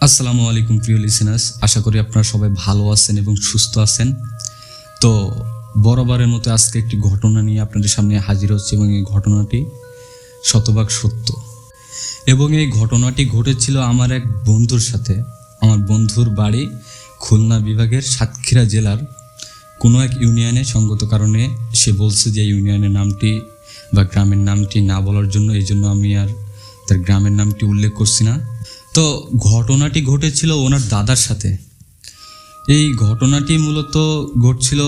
আসসালামু আলাইকুম, প্রিয় লিসেনার্স আশা করি আপনারা সবাই ভালো আছেন এবং সুস্থ আছেন। তো, বরাবরের মতো আজকে একটি ঘটনা নিয়ে আপনাদের সামনে হাজির হচ্ছে এবং এই ঘটনাটি শতভাগ সত্য। এবং এই ঘটনাটি ঘটেছিল আমার এক বন্ধুর সাথে। আমার বন্ধুর বাড়ি খুলনা বিভাগের সাতক্ষীরা জেলার কোনো এক ইউনিয়নে। সঙ্গত কারণে সে বলছে যে ইউনিয়নের নামটি বা গ্রামের নামটি না বলার জন্য, এই জন্য আমি আর তার গ্রামের নামটি উল্লেখ করছি না। তো ঘটনাটি ঘটেছিল ওনার দাদার সাথে। এই ঘটনাটি মূলত ঘটছিল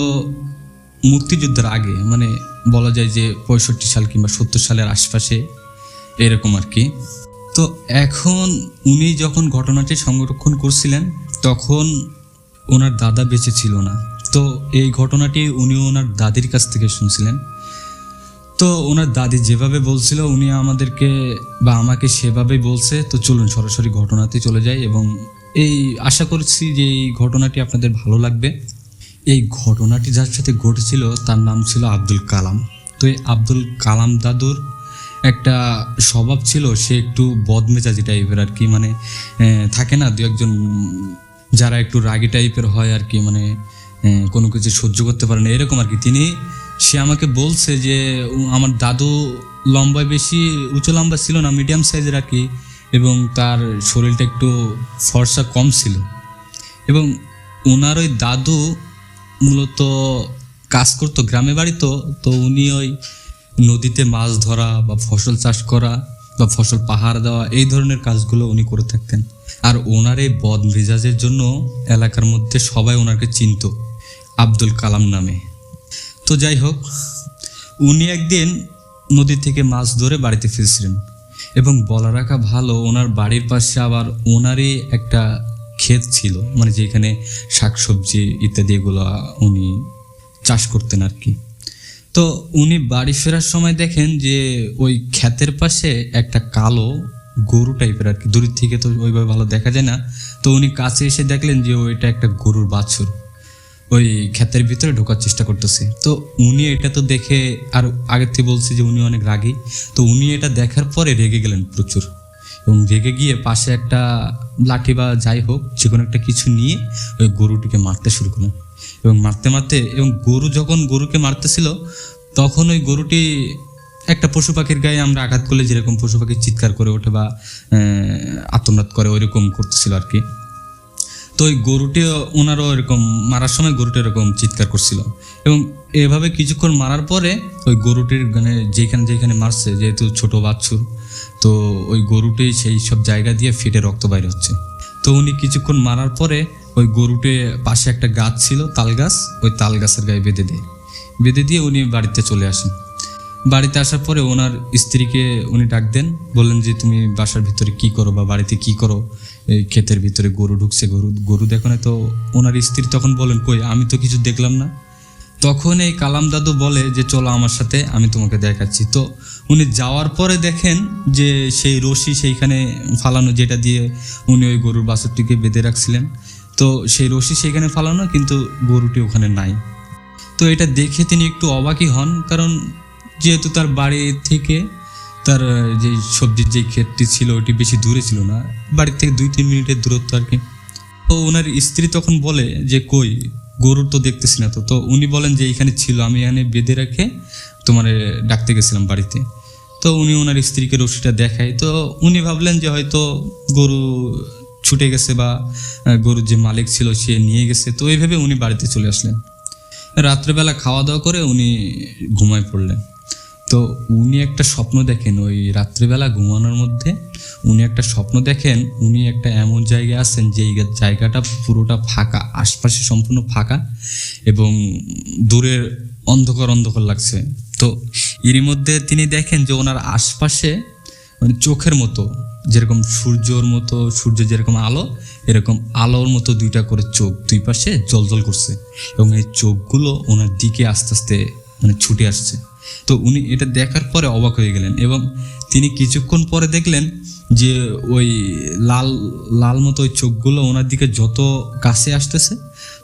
মুক্তিযুদ্ধের আগে মানে বলা যায় যে পঁয়ষট্টি সাল কিংবা সত্তর সালের আশপাশে, এরকম আর কি। তো এখন উনি যখন ঘটনাটি সংরক্ষণ করছিলেন, তখন ওনার দাদা বেঁচে ছিল না। তো এই ঘটনাটি উনি ওনার দাদির কাছ থেকে শুনছিলেন। তো ওনার দাদি যেভাবে বলছিল, উনি আমাদেরকে বা আমাকে সেভাবেই বলছে। তো চলুন সরাসরি ঘটনাতে চলে যাই এবং এই আশা করছি যে এই ঘটনাটি আপনাদের ভালো লাগবে। এই ঘটনাটি যার সাথে ঘটেছিল, তার নাম ছিল আব্দুল কালাম। তো এই আব্দুল কালাম দাদুর একটা স্বভাব ছিল, সে একটু বদমেজাজি টাইপের আর কি মানে থাকে না, দু একজন যারা একটু রাগি টাইপের হয় আর কি মানে কোনো কিছু সহ্য করতে পারে না, এরকম আর কি। তিনি সে আমাকে বলছে যে আমার দাদু লম্বায় বেশি, উঁচু লম্বা ছিল না মিডিয়াম সাইজের আর কি, এবং তার শরীরটা একটু ফর্সা কম ছিল। এবং ওনার ওই দাদু মূলত কাজ করতো গ্রামে বাড়ি তো তো উনি ওই নদীতে মাছ ধরা বা ফসল চাষ করা বা ফসল পাহাড় দেওয়া, এই ধরনের কাজগুলো উনি করে থাকতেন। আর ওনার এই বদ মেজাজের জন্য এলাকার মধ্যে সবাই ওনাকে চিনত, আব্দুল কালাম নামে। তো যাই হোক, উনি একদিন নদী থেকে মাছ ধরে বাড়িতে ফিরছিলেন এবং বলা রাখা ভালো ওনার বাড়ির পাশে আবার ওনারই একটা ক্ষেত ছিল মানে যেখানে শাকসবজি ইত্যাদি এগুলো উনি চাষ করতেন আর কি। তো উনি বাড়ি ফেরার সময় দেখেন যে ওই ক্ষেতের পাশে একটা কালো গরু টাইপের আর কি। দূরের থেকে তো ওইভাবে ভালো দেখা যায় না। তো উনি কাছে এসে দেখলেন যে ওইটা একটা গরুর বাছুর। ওই ক্ষেতের ভিতরে ঢোকার চেষ্টা করতেছে। তো উনি এটা তো দেখে আর আগের থেকে বলছে যে উনি অনেক রাগী। তো উনি এটা দেখার পরে রেগে গেলেন প্রচুর। এবং রেগে গিয়ে পাশে একটা লাঠি বা যাই হোক যে কোনো একটা কিছু নিয়ে ওই গরুটিকে মারতে শুরু করলেন। এবং মারতে মারতে এবং গরু যখন গরুকে মারতেছিল তখন ওই গরুটি একটা পশু পাখির গায়ে আমরা আঘাত করলে যেরকম পশু পাখি চিৎকার করে ওঠে বা আহ, আত্মনাদ করে ওইরকম করতেছিল আর কি। তো ওই গরুটি ওনারও এরকম, মারার সময় গরুটি এরকম চিৎকার করছিল। এবং এভাবে কিছুক্ষণ মারার পরে ওই গরুটির মানে যেখানে যেখানে মারছে, যেহেতু ছোট বাছুর, তো ওই গরুটি সেই সব জায়গা দিয়ে ফেটে রক্ত বাইরে হচ্ছে। তো উনি কিছুক্ষণ মারার পরে ওই গরুটি পাশে একটা গাছ ছিল, তাল গাছ, ওই তাল গাছের গায়ে বেঁধে দেয়। বেঁধে দিয়ে উনি বাড়িতে চলে আসেন। বাড়িতে আসার পরে ওনার স্ত্রীকে উনি ডাক দেন, বললেন যে, তুমি বাসার ভিতরে কি করো বা বাড়িতে কি করো? ক্ষেতের ভিতরে গরু ঢুকছে, গরু গরু দেখো না তো, ওনার স্ত্রী তখন বলেন, কই, আমি তো কিছু দেখলাম না। তখন এই কালাম দাদু বলে যে, চলো আমার সাথে, আমি তোমাকে দেখাচ্ছি। তো উনি যাওয়ার পরে দেখেন যে, সেই রশি সেইখানে ফালানো, যেটা দিয়ে উনি ওই গরুর বাছুরটিকে বেঁধে রাখছিলেন। তো সেই রশি সেইখানে ফালানো, কিন্তু গরুটি ওখানে নাই। তো এটা দেখে তিনি একটু অবাকই হন, কারণ যেহেতু তার বাড়ি থেকে তার যে সবজির যে ক্ষেতটি ছিল, ওটি বেশি দূরে ছিল না। বাড়ির থেকে দুই তিন মিনিটের দূরত্ব আর কি। তো ওনার স্ত্রী তখন বলে যে, কই, গরুর তো দেখতেছি না তো। তো উনি বলেন যে, এখানে ছিল, আমি এখানে বেঁধে রেখে তোমার ডাকতে গেছিলাম বাড়িতে। তো উনি ওনার স্ত্রীকে রশিটা দেখায়। তো উনি ভাবলেন যে, হয়তো গরু ছুটে গেছে বা গরুর যে মালিক ছিল, সে নিয়ে গেছে। তো এইভাবে উনি বাড়িতে চলে আসলেন। রাত্রেবেলা খাওয়া দাওয়া করে উনি ঘুমায় পড়লেন। তো উনি একটা স্বপ্ন দেখেন ওই রাত্রিবেলা ঘুমানোর মধ্যে। উনি একটা স্বপ্ন দেখেন, উনি একটা এমন জায়গায় আছেন যে জায়গাটা পুরোটা ফাঁকা, আশপাশে সম্পূর্ণ ফাঁকা এবং দূরের অন্ধকার অন্ধকার লাগছে। তো এরই মধ্যে তিনি দেখেন যে ওনার আশপাশে মানে চোখের মতো, যেরকম সূর্যর মতো, সূর্য যেরকম আলো, এরকম আলোর মতো দুইটা করে চোখ দুই পাশে জলজল করছে এবং এই চোখগুলো ওনার দিকে আস্তে আস্তে মানে ছুটে আসছে। তো উনি এটা দেখার পরে অবাক হয়ে গেলেন এবং তিনি কিছুক্ষণ পরে দেখলেন যে ওই লাল লাল মতো ওই চোখগুলো ওনার দিকে যত কাছে আসতেছে,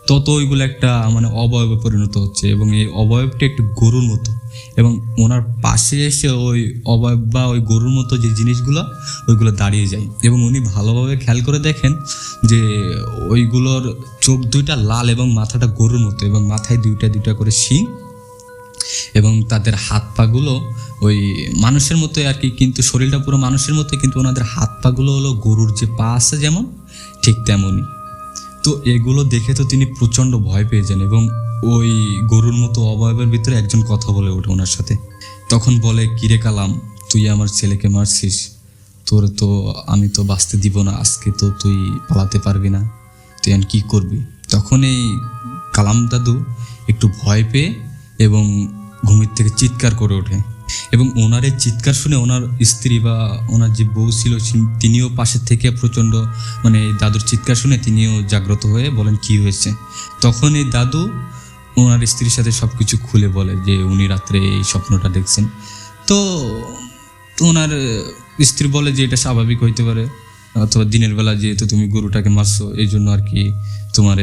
তত ওইগুলো একটা মানে অবয়বে পরিণত হচ্ছে এবং এই অবয়বটা একটু গরুর মতো এবং ওনার পাশে এসে ওই অবয়ব বা ওই গরুর মতো যে জিনিসগুলো, ওইগুলো দাঁড়িয়ে যায় এবং উনি ভালোভাবে খেয়াল করে দেখেন যে ওইগুলোর চোখ দুইটা লাল এবং মাথাটা গরুর মতো এবং মাথায় দুইটা দুইটা করে শিং এবং তাদের হাত পাগুলো ওই মানুষের মতো আর কি, কিন্তু শরীরটা পুরো মানুষের মতো কিন্তু ওনাদের হাত পাগুলো হলো গরুর যে পা আছে যেমন, ঠিক তেমনই। তো এগুলো দেখে তো তিনি প্রচণ্ড ভয় পেয়ে যান এবং ওই গরুর মতো অবয়বের ভিতরে একজন কথা বলে ওঠে ওনার সাথে। তখন বলে, কিরে কালাম, তুই আমার ছেলেকে মারছিস। তোর তো, আমি তো বাঁচতে দিব না, আজকে তো তুই পালাতে পারবি না। তুই এখন কী করবি? তখন এই কালাম দাদু একটু ভয় পেয়ে এবং ঘুমির থেকে চিৎকার করে ওঠে। এবং ওনার এই চিৎকার শুনে ওনার স্ত্রী বা ওনার যে বউ ছিল তিনিও পাশের থেকে প্রচণ্ড মানে দাদুর চিৎকার শুনে তিনিও জাগ্রত হয়ে বলেন, কি হয়েছে? তখন এই দাদু ওনার স্ত্রীর সাথে সব কিছু খুলে বলে যে, উনি রাত্রে এই স্বপ্নটা দেখছেন। তো ওনার স্ত্রী বলে যে, এটা স্বাভাবিক হইতে পারে। অথবা দিনের বেলা যেহেতু তুমি গরুটাকে মারছো, এই জন্য আর কি তোমার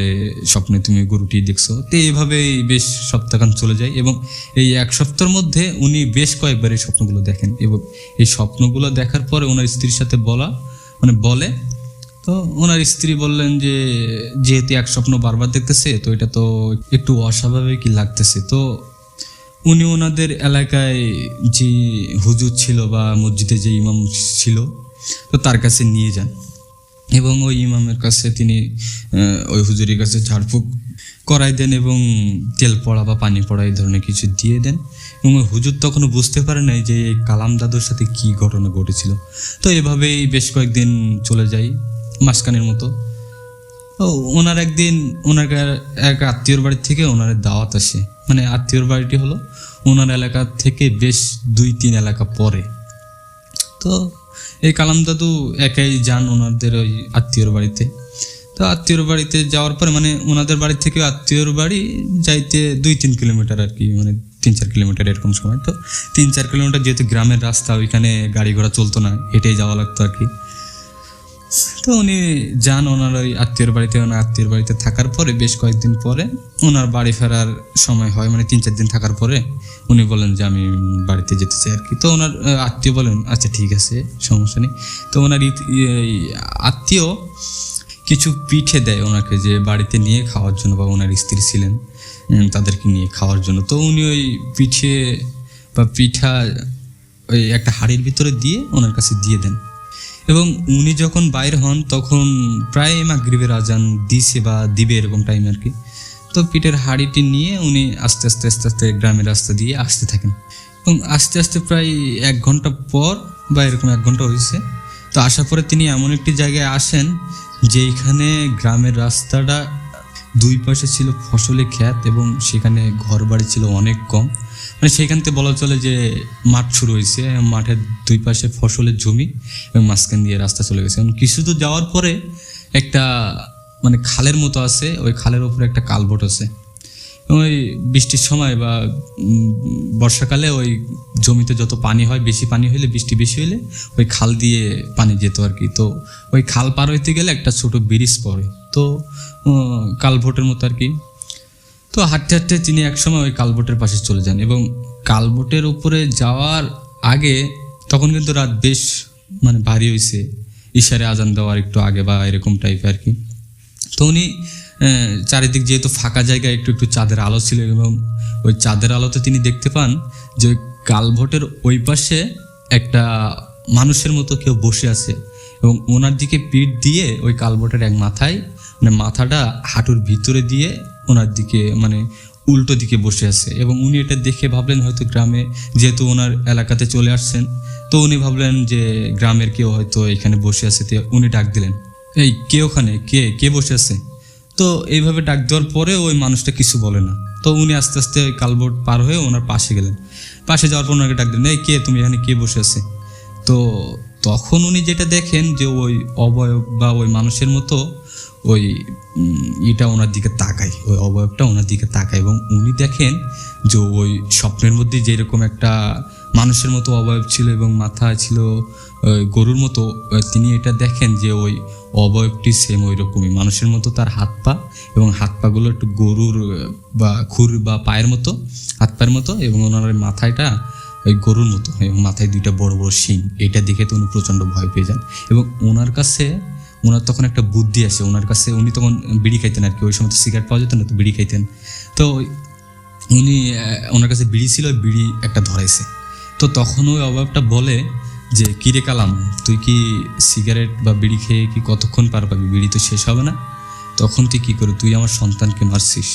স্বপ্নে তুমি গরুটি দেখছ। তো এইভাবেই বেশ সপ্তাহখান চলে যায় এবং এই এক সপ্তাহের মধ্যে উনি বেশ কয়েকবার এই স্বপ্নগুলো দেখেন এবং এই স্বপ্নগুলো দেখার পরে ওনার স্ত্রীর সাথে বলা মানে বলে। তো ওনার স্ত্রী বললেন যে, যেহেতু এক স্বপ্ন বারবার দেখতেছে, তো এটা তো একটু অস্বাভাবিকই লাগতেছে। তো উনি ওনাদের এলাকায় যে হুজুর ছিল বা মসজিদে যে ইমাম ছিল, তো তার কাছে নিয়ে যান। এবং ওই ইমামের কাছে তিনি ওই হুজুরের কাছে ঝাড়ফুঁক করাই দেন এবং তেল পড়া বা পানি পড়া এই ধরনের কিছু দিয়ে দেন। এবং হুজুর তখনও বুঝতে পারে নাই যে এই কালাম দাদুর সাথে কি ঘটনা ঘটেছিল। তো এভাবেই বেশ কয়েকদিন চলে যায় মাসকানের মতো। ও, ওনার একদিন, ওনার এক আত্মীয়র বাড়ি থেকে ওনার দাওয়াত আসে। মানে আত্মীয়র বাড়িটি হলো ওনার এলাকা থেকে বেশ দুই তিন এলাকা পরে। তো এই কালাম দাদু একাই যান ওনাদের ওই আত্মীয়র বাড়িতে। তো আত্মীয়র বাড়িতে যাওয়ার পরে মানে ওনাদের বাড়ি থেকে আত্মীয়র বাড়ি যাইতে দুই তিন কিলোমিটার আর কি মানে তিন চার কিলোমিটার এরকম সময়। তো তিন চার কিলোমিটার যেহেতু গ্রামের রাস্তা, ওইখানে গাড়ি ঘোড়া চলতো না, হেঁটেই যাওয়া লাগতো আর কি। তো উনি যান ওনার ওই আত্মীয়র বাড়িতে, ওনার আত্মীয়র বাড়িতে থাকার পরে বেশ কয়েকদিন পরে ওনার বাড়ি ফেরার সময় হয় মানে তিন চার দিন থাকার পরে উনি বলেন যে আমি বাড়িতে যেতে চাই আর কি। তো ওনার আত্মীয় বলেন আচ্ছা ঠিক আছে, সমস্যা নেই। তো ওনার আত্মীয় কিছু পিঠে দেয় ওনাকে যে বাড়িতে নিয়ে খাওয়ার জন্য বা ওনার স্ত্রী ছিলেন তাদেরকে নিয়ে খাওয়ার জন্য। তো উনি ওই পিঠে বা পিঠা ওই একটা হাড়ির ভিতরে দিয়ে ওনার কাছে দিয়ে দেন। এবং উনি যখন বাইর হন, তখন প্রায় মাগরিবের আজান দিছে বা দিবে এরকম টাইম আর কি। তো পিঠের হাড়িটি নিয়ে উনি আস্তে আস্তে আস্তে আস্তে গ্রামের রাস্তা দিয়ে আসতে থাকেন। এবং আস্তে আস্তে প্রায় এক ঘণ্টা পর বা এরকম এক ঘণ্টা হয়েছে, তো আসার পরে তিনি এমন একটি জায়গায় আসেন যেইখানে গ্রামের রাস্তাটা দুই পাশে ছিল ফসলে ক্ষেত এবং সেখানে ঘর বাড়ি ছিল অনেক কম। মানে সেখান থেকে বলা চলে যে মাঠ শুরু হয়েছে, মাঠের দুই পাশে ফসলের জমি এবং মাঝখান দিয়ে রাস্তা চলে গেছে। এবং কিছু দূর যাওয়ার পরে একটা মানে খালের মতো আছে, ওই খালের ওপরে একটা কালবোট আছে। ওই বৃষ্টির সময় বা বর্ষাকালে ওই জমিতে যত পানি হয়, বেশি পানি হলে বৃষ্টি বেশি হলে ওই খাল দিয়ে পানি যেত আর কি। তো ওই খাল পার হইতে গেলে একটা ছোট ব্রিজ পড়ে। তো কালভোটের মতো আর কি। তো হাঁটতে হাঁটতে তিনি একসময় ওই কালবোটের পাশে চলে যান এবং কালবোটের উপরে যাওয়ার আগে তখন কিন্তু রাত বেশ মানে ভারী হয়েছে ইশারে আজান দেওয়ার একটু আগে বা এরকম টাইপের আর কি। তো উনি চারিদিক যেহেতু ফাঁকা জায়গায় একটু একটু চাঁদের আলো ছিল এবং ওই চাঁদের আলোতে তিনি দেখতে পান যে কালভোটের ওই পাশে একটা মানুষের মতো কেউ বসে আছে এবং ওনার দিকে পিঠ দিয়ে ওই কালভোটের এক মাথায় মানে মাথাটা হাঁটুর ভিতরে দিয়ে ওনার দিকে মানে উল্টো দিকে বসে আছে। এবং উনি এটা দেখে ভাবলেন হয়তো গ্রামে, যেহেতু ওনার এলাকাতে চলে আসছেন, তো উনি ভাবলেন যে গ্রামের কেউ হয়তো এখানে বসে আছে, তো উনি ডাক দিলেন। এই, কে ওখানে? কে? কে বসে আছে? তো এইভাবে ডাক দেওয়ার পরে ওই মানুষটা কিছু বলে না। তো উনি আস্তে আস্তে ওই কালবোর্ড পার হয়ে ওনার পাশে গেলেন। পাশে যাওয়ার পর ওনাকে ডাক দিলেন, এই, কে? তুমি এখানে কে বসে আছে? তো তখন উনি যেটা দেখেন যে ওই অবয়ব বা ওই মানুষের মতো ওই এটা ওনার দিকে তাকায়, ওই অবয়বটা ওনার দিকে তাকায় এবং উনি দেখেন যে ওই স্বপ্নের মধ্যে যেরকম একটা মানুষের মতো অবয়ব ছিল এবং মাথা ছিল গরুর মতো তিনি এটা দেখেন যে ওই অবয়বটি সেম ওই রকমই মানুষের মতো তার হাত পা এবং হাত পাগুলো একটু গরুর বা খুর বা পায়ের মতো, হাত পায়ের মতো এবং ওনার মাথাটা ওই গরুর মতো এবং মাথায় দুইটা বড় বড় শিং। এটা দেখে তো উনি প্রচণ্ড ভয় পেয়ে যান। এবং ওনার কাছে ওনার তখন একটা বুদ্ধি আসে ওনার কাছে উনি তখন বিড়ি খাইতেন আর কি, ওই সময় তো সিগারেট পাওয়া যেত না তো বিড়ি খাইতেন। তো উনি ওনার কাছে বিড়ি ছিল বিড়ি একটা ধরাইছে। তো তখন ওই অভাবটা বলে যে, কিরে কালাম, তুই কি সিগারেট বা বিড়ি খেয়ে কি কতক্ষণ পার পাবি? বিড়ি তো শেষ হবে না। তখন তুই কী করে তুই আমার সন্তানকে মারছিস।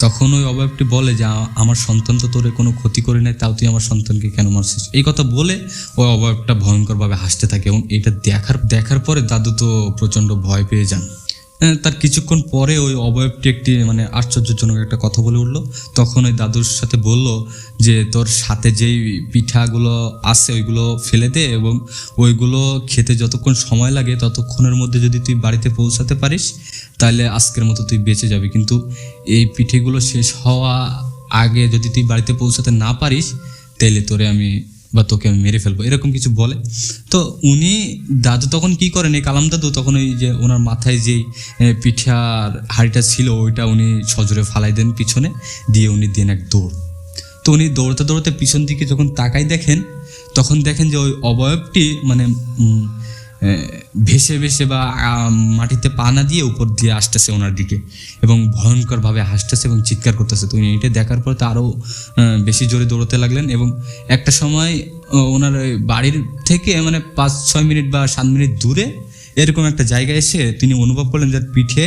তখন ওই অভাবটি বলে যে আমার সন্তান তো তোরে কোনো ক্ষতি করে নাই, তাও তুই আমার সন্তানকে কেন মারছিস? এই কথা বলে ওই অভাবটা ভয়ঙ্করভাবে হাসতে থাকে এবং এটা দেখার দেখার পরে দাদু তো প্রচণ্ড ভয় পেয়ে যান। তার কিছুক্ষণ পরে ওই অবয়বটি একটি মানে আশ্চর্যজনক একটা কথা বলে উঠল। তখন ওই দাদুর সাথে বলল যে, তোর সাথে যেই পিঠাগুলো আছে, ওইগুলো ফেলে দে এবং ওইগুলো খেতে যতক্ষণ সময় লাগে, ততক্ষণের মধ্যে যদি তুই বাড়িতে পৌঁছাতে পারিস, তাহলে আজকের মতো তুই বেঁচে যাবি। কিন্তু এই পিঠেগুলো শেষ হওয়া আগে যদি তুই বাড়িতে পৌঁছাতে না পারিস, তাহলে তোরে আমি বা তোকে আমি মেরে ফেলব, এরকম কিছু বলে। তো উনি দাদু তখন কি করেন, এই কালাম দাদু তখন ওই যে ওনার মাথায় যেই পিঠার হাড়িটা ছিল, ওইটা উনি সজোরে ফালাই দেন পিছনে, দিয়ে উনি দেন এক দৌড়। তো উনি দৌড়তে দৌড়তে পিছন দিকে যখন তাকাই দেখেন, তখন দেখেন যে ওই অবয়বটি মানে ভেসে ভেসে বা মাটিতে পা না দিয়ে উপর দিয়ে আসতেছে ওনার দিকে এবং ভয়ঙ্করভাবে হাসতেছে এবং চিৎকার করতেছে। তো এটা দেখার পর তো আরও বেশি জোরে দৌড়তে লাগলেন এবং একটা সময় ওনার বাড়ির থেকে মানে পাঁচ, ছয় মিনিট বা সাত মিনিট দূরে এরকম একটা জায়গায় এসে তিনি অনুভব করলেন যে পিঠে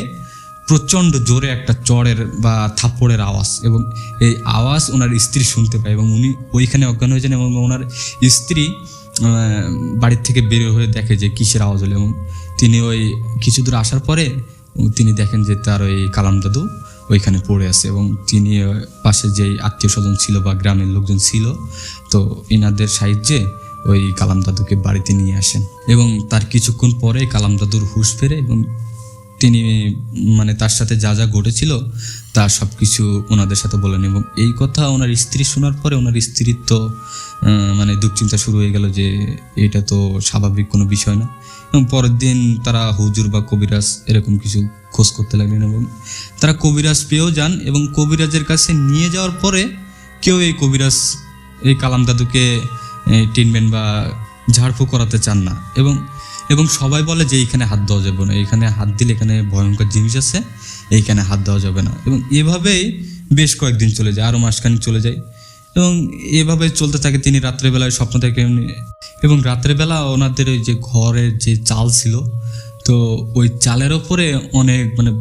প্রচণ্ড জোরে একটা চড়ের বা থাপ্পড়ের আওয়াজ এবং এই আওয়াজ ওনার স্ত্রী শুনতে পায় এবং উনি ওইখানে অজ্ঞান হয়ে যান এবং ওনার স্ত্রী বাড়ির থেকে বের হয়ে দেখে যে কিসের আওয়াজ হলো। এবং তিনি ওই কিছু দূর আসার পরে তিনি দেখেন যে তার ওই কালাম দাদু ওইখানে পড়ে আছে এবং তিনি পাশে যেই আত্মীয় স্বজন ছিল বা গ্রামের লোকজন ছিল, তো ইনাদের সাহায্যে ওই কালাম দাদুকে বাড়িতে নিয়ে আসেন। এবং তার কিছুক্ষণ পরে কালাম দাদুর হুশ ফেরে এবং তিনি মানে তার সাথে যা যা ঘটেছিল তা সব কিছু ওনাদের সাথে বলেন এবং এই কথা ওনার স্ত্রী শোনার পরে ওনার স্ত্রীর তো মানে দুশ্চিন্তা শুরু হয়ে গেল যে এটা তো স্বাভাবিক কোনো বিষয় না। এবং পরের দিন তারা হুজুর বা কবিরাজ এরকম কিছু খোঁজ করতে লাগলেন এবং তারা কবিরাজ পেয়েও যান এবং কবিরাজের কাছে নিয়ে যাওয়ার পরে কেউ এই কবিরাজ, এই কালাম দাদুকে ট্রিটমেন্ট বা ঝাড়ফুঁক করাতে চান না এবং এবং সবাই বলে যে এইখানে হাত দেওয়া যাবে না এখানে হাত দিলে এখানে ভয়ঙ্কর জিনিস আছে। এইখানে হাত দেওয়া যাবে না। এবং এভাবেই বেশ কয়েকদিন চলে যায় আরও মাসখানিক চলে যায়। এবং এভাবে চলতে থাকে, তিনি রাত্রেবেলায় স্বপ্ন এমনি- এবং রাত্রেবেলা ওনাদের ওই যে ঘরের যে চাল ছিল, তো ওই চালের ওপরে অনেক মানে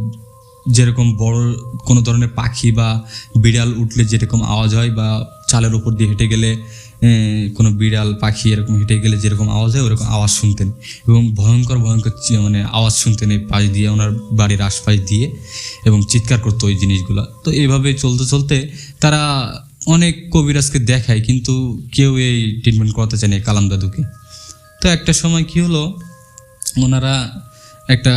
যেরকম বড় কোনো ধরনের পাখি বা বিড়াল উঠলে যেরকম আওয়াজ হয় বা চালের উপর দিয়ে হেঁটে গেলে কোনো বিড়াল, পাখি এরকম হেঁটে গেলে যেরকম আওয়াজ হয়, ওরকম আওয়াজ শুনতেন। এবং ভয়ঙ্কর ভয়ঙ্কর মানে আওয়াজ শুনতেন এই পাশ দিয়ে, ওনার বাড়ির আশপাশ দিয়ে এবং চিৎকার করতো ওই জিনিসগুলো। তো এইভাবে চলতে চলতে তারা অনেক কবিরাজকে দেখায়, কিন্তু কেউ এই ট্রিটমেন্ট করাতে চায় না কালাম দাদুকে। তো একটা সময় কি হলো, ওনারা একটা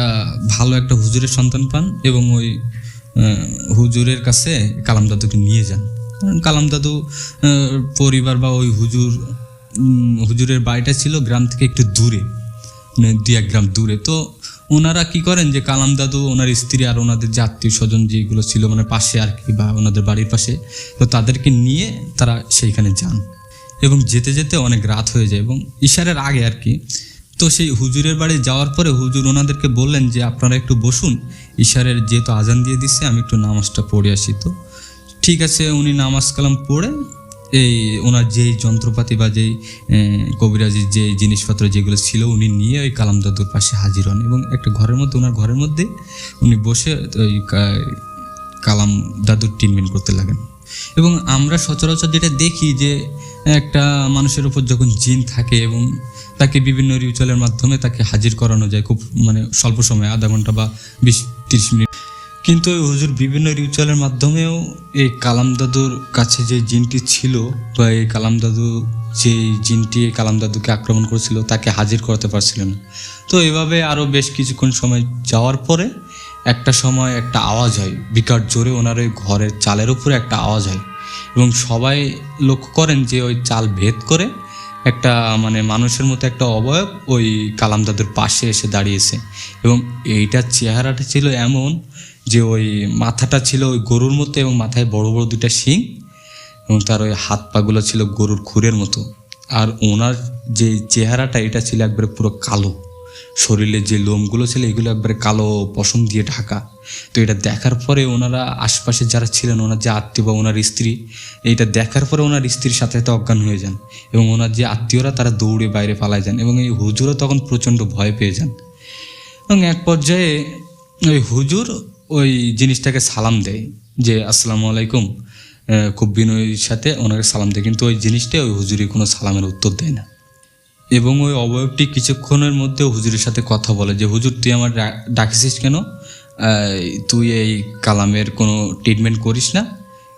ভালো একটা হুজুরের সন্তান পান এবং ওই হুজুরের কাছে কালাম দাদুকে নিয়ে যান। কালাম দাদু পরিবার বা ওই হুজুর হুজুরের বাড়িটা ছিল গ্রাম থেকে একটু দূরে দু এক গ্রাম দূরে। তো ওনারা কি করেন যে কালাম দাদু, ওনার স্ত্রী আর ওনাদের যে আত্মীয় স্বজন যেগুলো ছিল মানে পাশে আর কি, বা ওনাদের বাড়ির পাশে, তো তাদেরকে নিয়ে তারা সেইখানে যান। এবং যেতে যেতে অনেক রাত হয়ে যায় এবং ইশারের আগে আর কি, তো সেই হুজুরের বাড়ি যাওয়ার পরে হুজুর ওনাদেরকে বললেন যে, আপনারা একটু বসুন, ইশারের যেহেতু আজান দিয়ে দিচ্ছে আমি একটু নামাজটা পড়ে আসি। তো ঠিক আছে, উনি নামাজ কালাম পড়ে, এই ওনার যেই যন্ত্রপাতি বা যেই কবিরাজির যে জিনিসপত্র যেগুলো ছিল, উনি নিয়ে ওই কালাম দাদুর পাশে হাজির হন এবং একটা ঘরের মধ্যে, ওনার ঘরের মধ্যে উনি বসে ওই কালাম দাদুর ট্রিটমেন্ট করতে লাগেন। এবং আমরা সচরাচর যেটা দেখি যে, একটা মানুষের উপর যখন জিন থাকে এবং তাকে বিভিন্ন রিচুয়ালের মাধ্যমে তাকে হাজির করানো যায়, খুব মানে স্বল্প সময়, আধা ঘণ্টা বা বিশ, তিরিশ মিনিট। কিন্তু ওই হুজুর বিভিন্ন রিচুয়ালের মাধ্যমেও এই কালাম দাদুর কাছে যে জিনটি ছিল বা এই কালাম দাদু যে জিনটি কালাম দাদুকে আক্রমণ করেছিল, তাকে হাজির করতে পারছিলেন না। তো এভাবে আরও বেশ কিছুক্ষণ সময় যাওয়ার পরে একটা সময় একটা আওয়াজ হয়, বিকট জোরে ওনার ওই ঘরের চালের উপরে একটা আওয়াজ হয় এবং সবাই লক্ষ্য করেন যে ওই চাল ভেদ করে একটা মানে মানুষের মতো একটা অবয়ব ওই কালাম দাদুর পাশে এসে দাঁড়িয়েছে এবং এইটার চেহারাটা ছিল এমন যে ওই মাথাটা ছিল ওই গরুর মতো এবং মাথায় বড় বড় দুটা শিং এবং তার ওই হাত পাগুলো ছিল গরুর খুরের মতো। আর ওনার যে চেহারাটা, এটা ছিল একবারে পুরো কালো। শরীরের যে লোমগুলো ছিল, এগুলো একবারে কালো পশম দিয়ে ঢাকা। তো এটা দেখার পরে ওনারা আশপাশে যারা ছিলেন, ওনার যে আত্মীয় বা ওনার স্ত্রী, এইটা দেখার পরে ওনার স্ত্রীর সাথে সাথে অজ্ঞান হয়ে যান এবং ওনার যে আত্মীয়রা, তারা দৌড়ে বাইরে পালায় যান এবং এই হুজুরও তখন প্রচণ্ড ভয় পেয়ে যান। এবং এক পর্যায়ে ওই হুজুর ওই জিনিসটাকে সালাম দেয় যে, আসসালামু আলাইকুম। খুব বিনয়ের সাথে ওনাকে সালাম দেয়, কিন্তু ওই জিনিসটা ওই হুজুরি কোনো সালামের উত্তর দেয় না। এবং ওই অবয়বটি কিছুক্ষণের মধ্যে হুজুরের সাথে কথা বলে যে, হুজুর, তুই আমার ডা- ডাকিছিস কেন? তুই এই কালামের কোনো ট্রিটমেন্ট করিস না।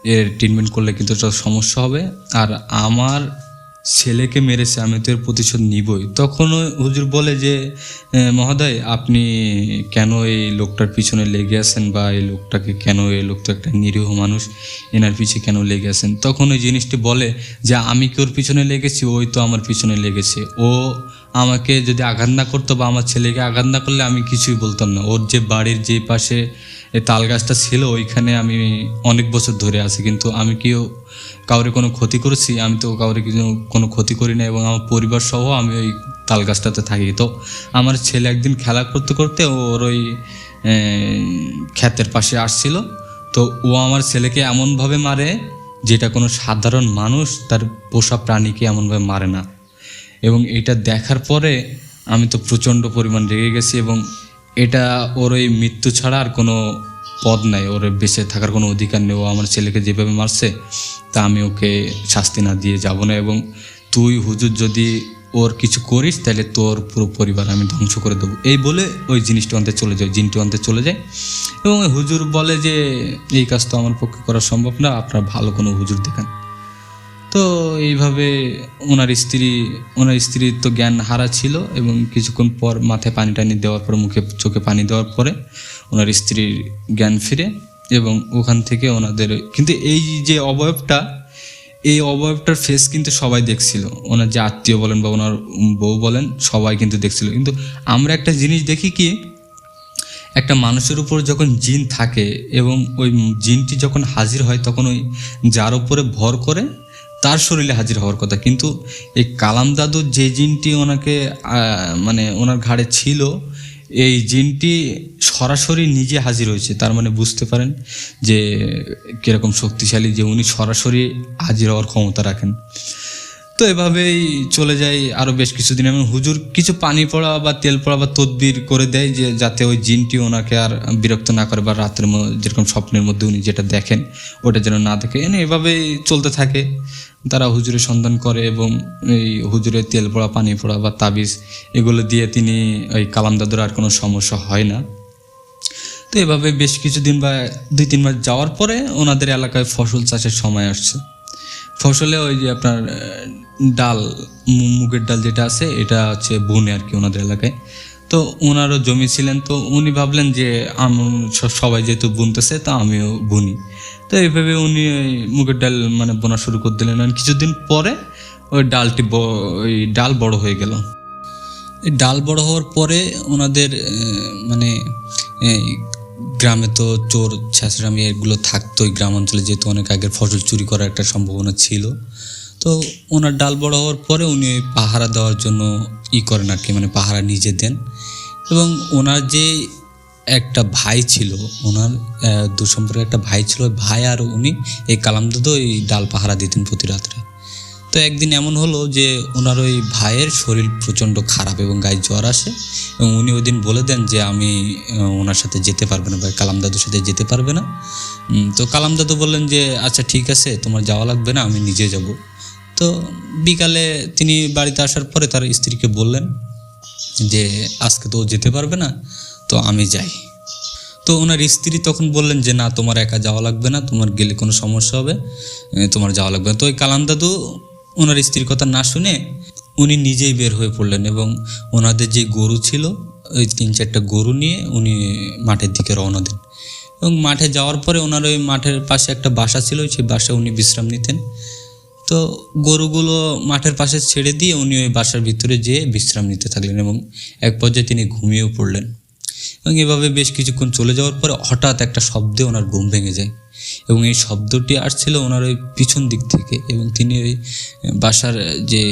এর ট্রিটমেন্ট করলে কিন্তু সমস্যা হবে। আর আমার ছেলেকে মেরেছে আমি তো এর প্রতিশোধ নিবই। তখন হুজুর বলে যে "এ, মহোদয় আপনি কেন এই লোকটার পিছনে লেগে আছেন বা এই লোকটাকে কেন এই লোকটা একটা নিরীহ মানুষ এনার পিছে কেন লেগে আছেন? তখন ওই জিনিসটি বলে যে আমি কি ওর পিছনে লেগেছি? ওই তো আমার পিছনে লেগেছে। ও আমাকে যদি আঘাত না করতো বা আমার ছেলেকে আঘাত না করলে আমি কিছুই বলতাম না। ওর যে বাড়ির যে পাশে এই তাল গাছটা ছিল, ওইখানে আমি অনেক বছর ধরে আছি, কিন্তু আমি কি ও- কাউরে কোনো ক্ষতি করেছি? আমি তো কাউরে কিছু, কোনো ক্ষতি করি না এবং আমার পরিবার সহ আমি ওই তাল গাছটাতে থাকি। তো আমার ছেলে একদিন খেলা করতে করতে ওর ওই ক্ষেতের পাশে আসছিল। তো ও আমার ছেলেকে এমনভাবে মারে, যেটা কোনো সাধারণ মানুষ তার পোষা প্রাণীকে এমনভাবে মারে না। এবং এটা দেখার পরে আমি তো প্রচণ্ড পরিমাণ রেগে গেছি, এবং এটা ওর ওই মৃত্যু ছাড়া আর কোনো পদ নাই, ওর বেঁচে থাকার কোনো অধিকার নেই। ও আমার ছেলেকে যেভাবে মারছে, তা আমি ওকে শাস্তি না দিয়ে যাব না। এবং তুই হুজুর যদি ওর কিছু করিস, তাহলে তোর পুরো পরিবার আমি ধ্বংস করে দেবো। এই বলে ওই জিনিসটা অন্তে চলে যায়, জিনটি অন্তে চলে যায়। এবং হুজুর বলে যে, এই কাজ তো আমার পক্ষে করা সম্ভব না, আপনার ভালো কোনো হুজুর দেখান। তো এইভাবে ওনার স্ত্রী, ওনার স্ত্রীর তো জ্ঞান হারা ছিল এবং কিছুক্ষণ পর মাথায় পানি টানি দেওয়ার পর, মুখে চোখে পানি দেওয়ার পরে ওনার স্ত্রীর জ্ঞান ফিরে এবং ওখান থেকে ওনাদের, কিন্তু এই যে অবয়বটা, এই অবয়বটার ফেস কিন্তু সবাই দেখছিল। ওনার যে আত্মীয় বলেন বা ওনার বউ বলেন, সবাই কিন্তু দেখছিল। কিন্তু আমরা একটা জিনিস দেখি কি, একটা মানুষের উপর যখন জিন থাকে এবং ওই জিনটি যখন হাজির হয়, তখন ওই যার উপরে ভর করে তার শরীরে হাজির হওয়ার কথা। কিন্তু এই কালাম দাদুর যে জিনটি ওনাকে মানে ওনার ঘাড়ে ছিল, এই জিনটি সরাসরি নিজে হাজির হয়েছে। তার মানে বুঝতে পারেন যে কীরকম শক্তিশালী যে উনি সরাসরি হাজির হওয়ার ক্ষমতা রাখেন। তো এভাবেই চলে যায় আরও বেশ কিছুদিন। এবং হুজুর কিছু পানি পড়া বা তেল পড়া বা তদবির করে দেয় যে, যাতে ওই জিনটি ওনাকে আর বিরক্ত না করে বা রাতের যেরকম স্বপ্নের মধ্যে উনি যেটা দেখেন, ওটা যেন না দেখে। এনে এভাবেই চলতে থাকে। তারা হুজুরের সন্ধান করে এবং এই হুজুরের তেল পড়া, পানি পড়া বা তাবিজ এগুলো দিয়ে তিনি ওই কালাম দাদুর আর কোনো সমস্যা হয় না। তো এভাবে বেশ কিছুদিন বা দুই তিন মাস যাওয়ার পরে ওনাদের এলাকায় ফসল চাষের সময় আসছে। ফসলে ওই যে আপনার ডাল মুগের ডাল যেটা আছে, এটা হচ্ছে বুনে আর কি ওনাদের এলাকায়। তো ওনারও জমি ছিলেন, তো উনি ভাবলেন যে সবাই যেহেতু বুনতেছে, তো আমিও বুনি। তো এইভাবে উনি মুগের ডাল মানে বোনা শুরু করে দিলেন। কিছুদিন পরে ওই ডালটি ওই ডাল বড় হয়ে গেল। ডাল বড় হওয়ার পরে ওনাদের মানে গ্রামে তো চোর ছেঁচড়ামি এগুলো থাকতোই গ্রাম অঞ্চলে যেহেতু অনেক আগের ফসল চুরি করার একটা সম্ভাবনা ছিল। তো ওনার ডাল বড় হওয়ার পরে উনি ওই পাহারা দেওয়ার জন্য ই করেন আর কি মানে পাহারা নিজে দেন। এবং ওনার যে একটা ভাই ছিল ওনার আহ, দুঃসম্পর্কে একটা ভাই ছিল ভাই আর উনি এই কালাম দাদু এই ডাল পাহারা দিতেন প্রতি রাত্রে। তো একদিন এমন হলো যে ওনার ওই ভাইয়ের শরীর প্রচণ্ড খারাপ এবং গায়ে জ্বর আসে এবং উনি ওই দিন বলে দেন যে আমি ওনার সাথে যেতে পারবে না, বা কালাম দাদুর সাথে যেতে পারবে না। তো কালাম দাদু বললেন যে আচ্ছা ঠিক আছে, তোমার যাওয়া লাগবে না, আমি নিজে যাব। তো বিকালে তিনি বাড়িতে আসার পরে তার স্ত্রীকে বললেন যে, আজকে তো যেতে পারবে না, তো আমি যাই। তো ওনার স্ত্রী তখন বললেন যে, না, তোমার একা যাওয়া লাগবে না, তোমার গেলে কোনো সমস্যা হবে তোমার যাওয়া লাগবে না। তো ওই কালাম দাদু ওনার স্ত্রীর কথা না শুনে উনি নিজেই বের হয়ে পড়লেন এবং ওনাদের যে গরু ছিল, ওই তিন চারটা গরু নিয়ে উনি মাঠের দিকে রওনা দেন। এবং মাঠে যাওয়ার পরে ওনার ওই মাঠের পাশে একটা বাসা ছিল, সেই বাসায় উনি বিশ্রাম নিতেন। তো গরুগুলো মাঠের পাশে ছেড়ে দিয়ে উনি ওই বাসার ভিতরে যেয়ে বিশ্রাম নিতে থাকলেন এবং এক পর্যায়ে তিনি ঘুমিয়েও পড়লেন। এবং এভাবে বেশ কিছুক্ষণ চলে যাওয়ার পরে হঠাৎ একটা শব্দে ওনার ঘুম ভেঙে যায়। এবং এই শব্দটি আসছিল ওনার ওই পিছন দিক থেকে এবং তিনি ওই বাসার যে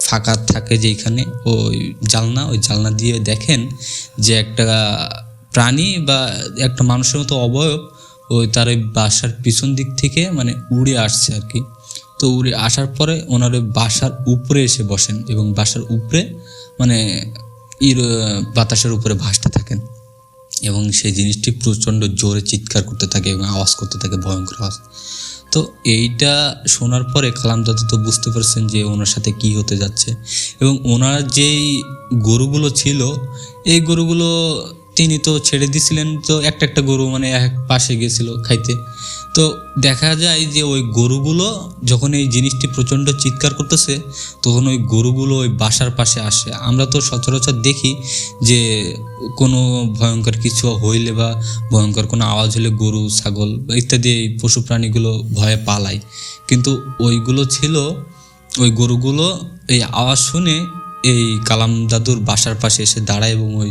ফাঁকা থাকে যেখানে ওই জালনা ওই জালনা দিয়ে দেখেন যে একটা প্রাণী বা একটা মানুষের মতো অবয়ব ওই তার ওই বাসার পিছন দিক থেকে মানে উড়ে আসছে আর কি। তো উড়ে আসার পরে ওনার ওই বাসার উপরে এসে বসেন এবং বাসার উপরে মানে ইর বাতাসের উপরে ভাসতে থাকেন। এবং সেই জিনিসটি প্রচণ্ড জোরে চিৎকার করতে থাকে এবং আওয়াজ করতে থাকে, ভয়ঙ্কর আওয়াজ। তো এইটা শোনার পরে কালাম দাদা তো বুঝতে পারছেন যে ওনার সাথে কি হতে যাচ্ছে এবং ওনার যেই গরুগুলো ছিল, এই গরুগুলো তিনি তো ছেড়ে দিছিলেন, তো একটা একটা গরু মানে এক পাশে গেছিল খাইতে। তো দেখা যায় যে ওই গরুগুলো যখন এই জিনিসটি প্রচণ্ড চিৎকার করতেছে, তখন ওই গরুগুলো ওই বাসার পাশে আসে। আমরা তো সচরাচর দেখি যে কোনো ভয়ঙ্কর কিছু হইলে বা ভয়ঙ্কর কোনো আওয়াজ হলে গরু, ছাগল ইত্যাদি এই পশু প্রাণীগুলো ভয়ে পালায়। কিন্তু ওইগুলো ছিল, ওই গরুগুলো এই আওয়াজ শুনে এই কালাম দাদুর বাসার পাশে এসে দাঁড়ায় এবং ওই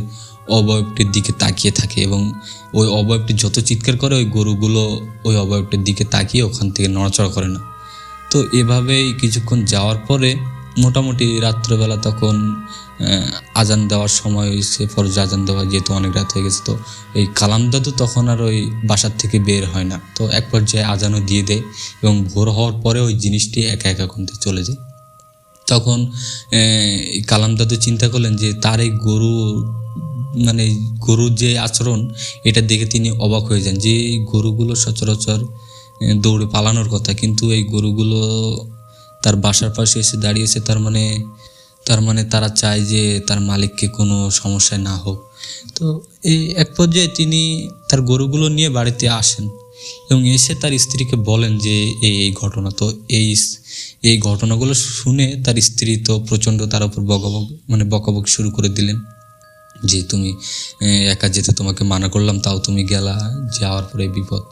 অবয়বটির দিকে তাকিয়ে থাকে এবং ওই অবয়বটি যত চিৎকার করে ওই গরুগুলো ওই অবয়বটির দিকে তাকিয়ে ওখান থেকে নড়াচড়া করে না। তো এভাবেই কিছুক্ষণ যাওয়ার পরে মোটামুটি রাত্রেবেলা তখন আজান দেওয়ার সময় হয়েছে ফরজ আজান দেওয়া যেহেতু অনেক রাত হয়ে গেছে, তো এই কালাম দাদু তখন আর ওই বাসার থেকে বের হয় না। তো এক পর্যায়ে আজানও দিয়ে দেয় এবং ভোর হওয়ার পরে ওই জিনিসটি একা একা কমতে চলে যায়। তখন কালাম দাদু চিন্তা করলেন যে তার এই গরু মানে গরুর যে আচরণ, এটা দেখে তিনি অবাক হয়ে যান যে গরুগুলো সচরাচর দৌড়ে পালানোর কথা। কিন্তু এই গরুগুলো তার বাসার পাশে এসে দাঁড়িয়েছে, তার মানে তার মানে তারা চায় যে তার মালিককে কোনো সমস্যায় না হোক। তো এই এক পর্যায়ে তিনি তার গরুগুলো নিয়ে বাড়িতে আসেন এবং এসে তার স্ত্রীকে বলেন যে এই এই ঘটনা। তো এই এই ঘটনাগুলো শুনে তার স্ত্রী তো প্রচণ্ড তার উপর বকাবক মানে বকাবক শুরু করে দিলেন। যে তুমি একা যেতে তোমাকে মানা করলাম, তাও তুমি গেলা যাওয়ার পরে বিপদ।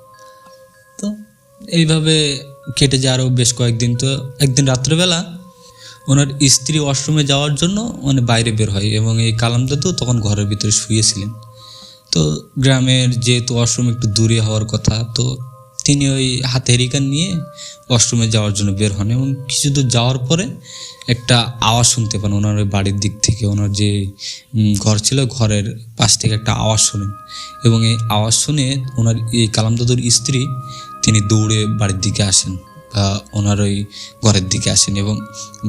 তো এইভাবে কেটে যায় আরও বেশ কয়েকদিন। তো একদিন রাত্রেবেলা ওনার স্ত্রী ওয়াশরুমে যাওয়ার জন্য মানে বাইরে বের হয় এবং এই কালাম দাদু তখন ঘরের ভিতরে শুয়েছিলেন। তো গ্রামের যেহেতু ওয়াশরুম একটু দূরে হওয়ার কথা, তো তিনি ওই হাতে হেরিকান নিয়ে ওয়াশরুমে যাওয়ার জন্য বের হন এবং কিছু দূর যাওয়ার পরে একটা আওয়াজ শুনতে পান ওনার ওই বাড়ির দিক থেকে। ওনার যে ঘর ছিল ঘরের পাশ থেকে একটা আওয়াজ শোনেন এবং এই আওয়াজ শুনে ওনার এই কালাম দাদুর স্ত্রী তিনি দৌড়ে বাড়ির দিকে আসেন বা ওনার ওই ঘরের দিকে আসেন এবং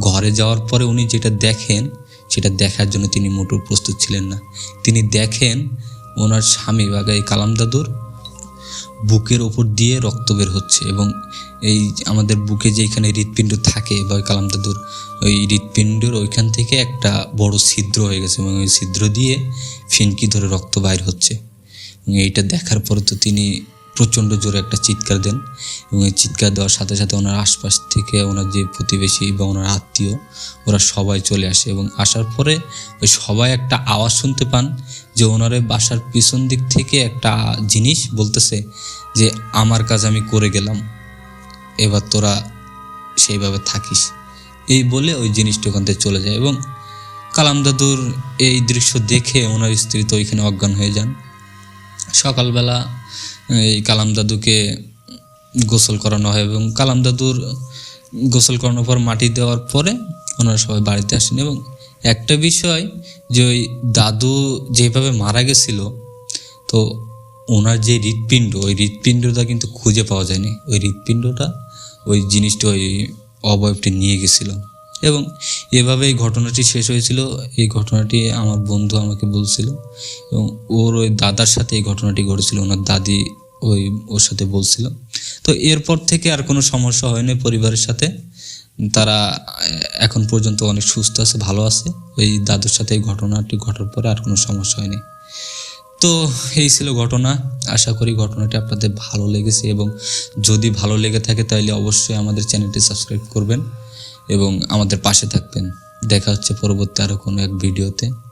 ঘরে যাওয়ার পরে উনি যেটা দেখেন, সেটা দেখার জন্য তিনি মোটর প্রস্তুত ছিলেন না। তিনি দেখেন ওনার স্বামী বা এই কালাম দাদুর বুকের ওপর দিয়ে রক্ত বের হচ্ছে এবং এই আমাদের বুকে যেখানে হৃৎপিণ্ড থাকে বা ওই কালাম দাদুর ওই হৃৎপিণ্ডের ওইখান থেকে একটা বড় ছিদ্র হয়ে গেছে এবং ওই ছিদ্র দিয়ে ফিনকি ধরে রক্ত বাইর হচ্ছে। এইটা দেখার পর তো তিনি প্রচণ্ড জোরে একটা চিৎকার দেন এবং এই চিৎকার দেওয়ার সাথে সাথে ওনার আশপাশ থেকে ওনার যে প্রতিবেশী বা ওনার আত্মীয়, ওরা সবাই চলে আসে এবং আসার পরে ওই সবাই একটা আওয়াজ শুনতে পান যে ওনার বাসার পিছন দিক থেকে একটা জিনিস বলতেছে যে, আমার কাজ আমি করে গেলাম, এবার তোরা সেইভাবে থাকিস। এই বলে ওই জিনিসটা ওখান থেকে চলে যায় এবং কালাম দাদুর এই দৃশ্য দেখে ওনার স্ত্রী তো ওইখানে অজ্ঞান হয়ে যান। সকালবেলা, এই কালাম দাদুকে গোসল করানো হয় এবং কালাম দাদুর গোসল করানোর পর মাটি দেওয়ার পরে ওনারা সবাই বাড়িতে আসেন এবং একটা বিষয় যে ওই দাদু যেভাবে মারা গেছিল, তো ওনার যে হৃৎপিণ্ড, ওই হৃৎপিণ্ডটা কিন্তু খুঁজে পাওয়া যায়নি। ওই হৃৎপিণ্ডটা, ওই জিনিসটা ওই অবয়বটি নিয়ে গেছিল। এবং এভাবে এই ঘটনাটি শেষ হয়েছিল। এই ঘটনাটি আমার বন্ধু আমাকে বলছিল এবং ওর ওই দাদার সাথে এই ঘটনাটি ঘটেছিল, ওনার দাদি ওই ওর সাথে বলছিল। তো এরপর থেকে আর কোনো সমস্যা হয়নি পরিবারের সাথে। তারা এখন পর্যন্ত অনেক সুস্থ আছে, ভালো আছে। ওই দাদুর সাথে এই ঘটনাটি ঘটার পরে আর কোনো সমস্যা হয়নি। তো এই ছিল ঘটনা। আশা করি ঘটনাটি আপনাদের ভালো লেগেছে এবং যদি ভালো লেগে থাকে তাহলে অবশ্যই আমাদের চ্যানেলটি সাবস্ক্রাইব করবেন এবং আমাদের পাশে থাকবেন। দেখা হচ্ছে পরবর্তী আরও কোনো এক ভিডিওতে।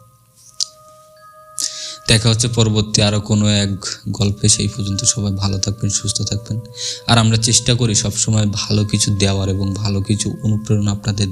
দেখা হচ্ছে পরবর্তী আরও কোনো এক গল্পে। সেই পর্যন্ত সবাই ভালো থাকবেন, সুস্থ থাকবেন। আর আমরা চেষ্টা করি সবসময় ভালো কিছু দেওয়ার এবং ভালো কিছু অনুপ্রেরণা আপনাদের